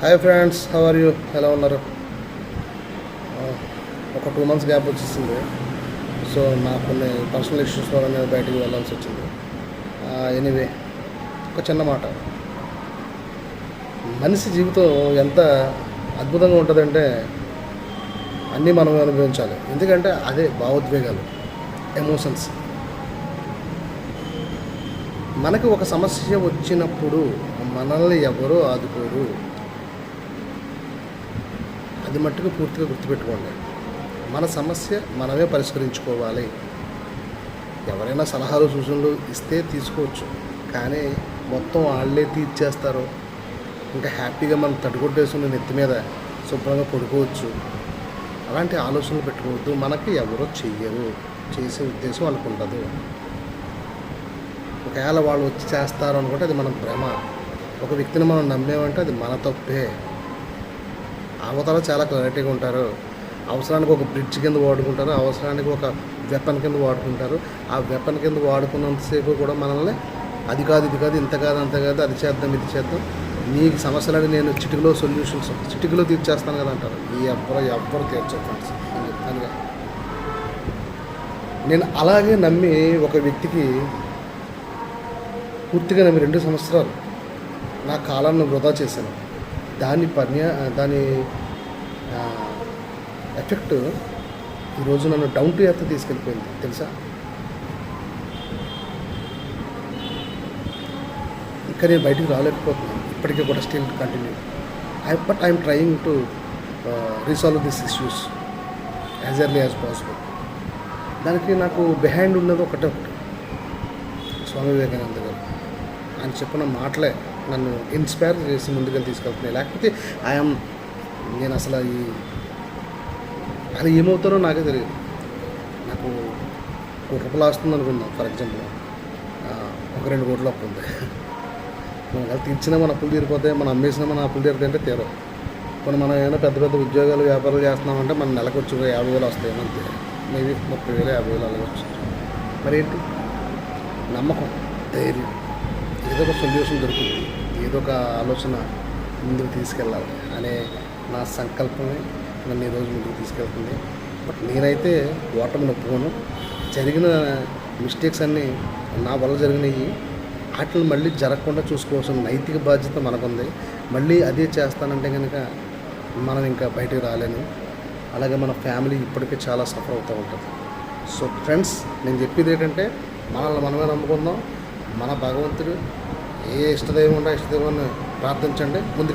Hi friends how are you ఎలా ఉన్నారు? ఒక టూ మంత్స్ గ్యాప్ వచ్చేసింది. సో నాకు కొన్ని పర్సనల్ ఇష్యూస్ వల్ల నేను బయటికి వెళ్ళాల్సి వచ్చింది. ఎనీవే ఒక చిన్న మాట. మనిషి జీవితం ఎంత అద్భుతంగా ఉంటుందంటే అన్నీ మనం అనుభవించాలి. ఎందుకంటే అదే భావోద్వేగాలు ఎమోషన్స్ మనకి ఒక సమస్య వచ్చినప్పుడు మనల్ని ఎవరూ ఆదుకోరు. అది మట్టుకు పూర్తిగా గుర్తుపెట్టుకోండి. మన సమస్య మనమే పరిష్కరించుకోవాలి. ఎవరైనా సలహాలు సూచనలు ఇస్తే తీసుకోవచ్చు. కానీ మొత్తం వాళ్ళే తీర్చేస్తారు. ఇంకా హ్యాపీగా మనం తడుకొట్టేసుకుని నెత్తి మీద శుభ్రంగా పడుకోవచ్చు. అలాంటి ఆలోచనలు పెట్టుకోవద్దు. మనకి ఎవరో చెయ్యరు. చేసే ఉద్దేశం వాళ్ళకు ఉండదు. ఒకవేళ వాళ్ళు వచ్చి చేస్తారు అనుకుంటే అది మన భ్రమ. ఒక వ్యక్తిని మనం నమ్మేమంటే అది మన తప్పే. అవతల చాలా క్లారిటీగా ఉంటారు. అవసరానికి ఒక బ్రిడ్జ్ కింద వాడుకుంటారు. అవసరానికి ఒక వెపన్ కింద వాడుకుంటారు. ఆ వెపన్ కింద వాడుకున్నంతసేపు కూడా మనల్ని అది కాదు ఇది కాదు ఇంత కాదు అంత కాదు అది చేద్దాం ఇది చేద్దాం. నీకు సమస్యలని నేను చిటికలో సొల్యూషన్స్ చిటికలో తీర్చేస్తాను కదా అంటారు. ఈ ఎవ్వరు ఎవ్వరు తీర్చరు ఫ్రెండ్స్ నేను చెప్తానుగా నేను అలాగే నమ్మి ఒక వ్యక్తికి పూర్తిగా నమ్మి రెండు సంవత్సరాలు నా కాలాన్ని వృధా చేశాను. దాని పర్య దాని ఎఫెక్ట్ ఈరోజు నన్ను డౌన్ టు ఎర్త్ తీసుకెళ్ళిపోయింది తెలుసా? ఇంకా నేను బయటికి రాలేకపోతున్నాను ఇప్పటికీ కూడా still continue. I but I'm trying to resolve this issues as early as possible. దానికి నాకు బిహైండ్ ఉన్నది ఒకటే ఒకటి. స్వామి వివేకానంద గారు ఆయన చెప్పిన మాటలే నన్ను ఇన్స్పైర్ చేసి ముందుగా తీసుకెళ్తున్నాయి. లేకపోతే ఐఎమ్ నేను అసలు ఈ అది ఏమవుతారో నాకే తెలియదు. నాకు కోటి రూపాయలు వస్తుంది అనుకుందాం ఫర్ ఎగ్జాంపుల్ ఒక రెండు కోట్ల అప్పు ఉంది. మనం ఎలా తీర్చినా మన అప్పులు తీరిపోతాయి మనం అమ్మేసినా మన అప్పులు తీరుతాయి అంటే తీరవు. కొన్ని మనం ఏమైనా పెద్ద పెద్ద ఉద్యోగాలు వ్యాపారాలు చేస్తున్నామంటే మన నెలకు వచ్చి యాభై వేలు వస్తాయి అంతే. మేబీ ముప్పై వేలు యాభై వేలు అలాగే వచ్చి మరి ఏంటి నమ్మకం ధైర్యం. ఏదో ఒక సొల్యూషన్ దొరుకుతుంది. ఏదో ఒక ఆలోచన ముందుకు తీసుకెళ్ళాలి అనే నా సంకల్పమే నన్ను ఈరోజు ముందుకు తీసుకెళ్తుంది. బట్ నేనైతే ఓటమిని ఒప్పుకోను జరిగిన మిస్టేక్స్ అన్నీ నా వల్ల జరిగినాయి. వాటిని మళ్ళీ జరగకుండా చూసుకోవాల్సిన నైతిక బాధ్యత మనకుంది. మళ్ళీ అదే చేస్తానంటే కనుక మనం ఇంకా బయటకు రాలేను అలాగే మన ఫ్యామిలీ ఇప్పటికే చాలా సఫర్ అవుతూ ఉంటుంది. సో ఫ్రెండ్స్ నేను చెప్పేది ఏంటంటే మనల్ని మనమే నమ్ముకుందాం. మన భగవంతుడు ఏ ఇష్టదైవం ఉంటే ఇష్టదైవాన్ని ప్రార్థించండి. ముందుకు